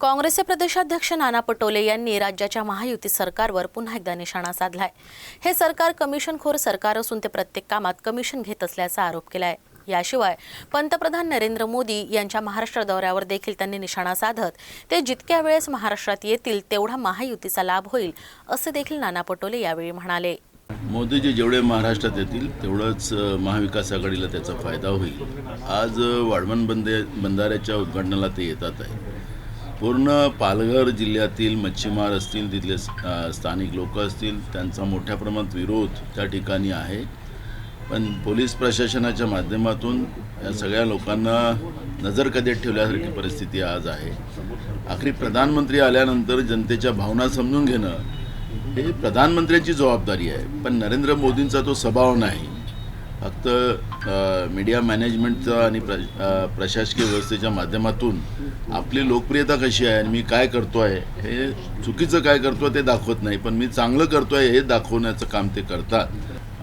काँग्रेसचे प्रदेशाध्यक्ष नाना पटोले यांनी राज्याच्या महायुती सरकारवर पुन्हा एकदा निशाणा साधलाय. हे सरकार कमिशनखोर सरकार असून ते प्रत्येक कामात कमिशन घेत असल्याचा आरोप केलाय. याशिवाय पंतप्रधान नरेंद्र मोदी यांच्या महाराष्ट्र दौऱ्यावर देखील त्यांनी निशाणा साधत ते जितक्या वेळेस महाराष्ट्रात येतील तेवढा महायुतीचा लाभ होईल असे देखील नाना पटोले यावेळी म्हणाले. मोदीजी जेवढे महाराष्ट्रात येतील तेवढंच महाविकास आघाडीला त्याचा फायदा होईल. आज वाढवण बंदे बंधाऱ्याच्या उद्घाटनाला ते येतात आहे. पूर्ण पालघर जिल्ह्यातील मच्छीमार असतील तिथले स्थानिक लोक असतील त्यांचा मोठ्या प्रमाणात विरोध त्या ठिकाणी आहे. पण पोलीस प्रशासनाच्या माध्यमातून या सगळ्या लोकांना नजरकदेत ठेवल्यासारखी परिस्थिती आज आहे. आखरी प्रधानमंत्री आल्यानंतर जनतेच्या भावना समजून घेणं हे प्रधानमंत्र्यांची जबाबदारी आहे. पण नरेंद्र मोदींचा तो स्वभाव नाही. फक्त मीडिया मॅनेजमेंटचा आणि प्र प्रशासकीय व्यवस्थेच्या माध्यमातून आपली लोकप्रियता कशी आहे आणि मी काय करतो आहे हे चुकीचं काय करतो ते दाखवत नाही पण मी चांगलं करतो आहे हे दाखवण्याचं काम ते करतात.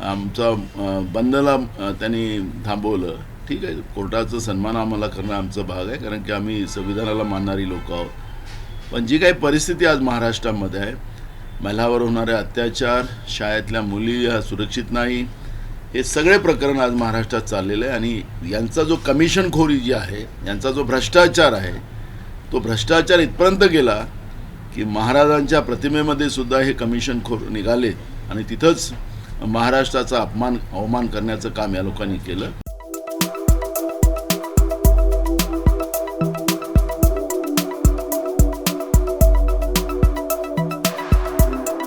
आमचा बंदला त्यांनी थांबवलं. ठीक आहे कोर्टाचा सन्मान आम्हाला करणं आमचा भाग आहे कारण की आम्ही संविधानाला मानणारी लोक आहोत. पण जी काही परिस्थिती आज महाराष्ट्रामध्ये आहे महिलावर होणारे अत्याचार शाळेतल्या मुली ह्या सुरक्षित नाही हे सगळे प्रकरण आज महाराष्ट्रात चाललेलं आहे आणि यांचा जो कमिशनखोरी जी आहे यांचा जो भ्रष्टाचार आहे तो भ्रष्टाचार इथपर्यंत गेला की महाराजांच्या प्रतिमेमध्ये सुद्धा हे कमिशनखोर निघाले आणि तिथंच महाराष्ट्राचा अपमान अवमान करण्याचं काम या लोकांनी केलं.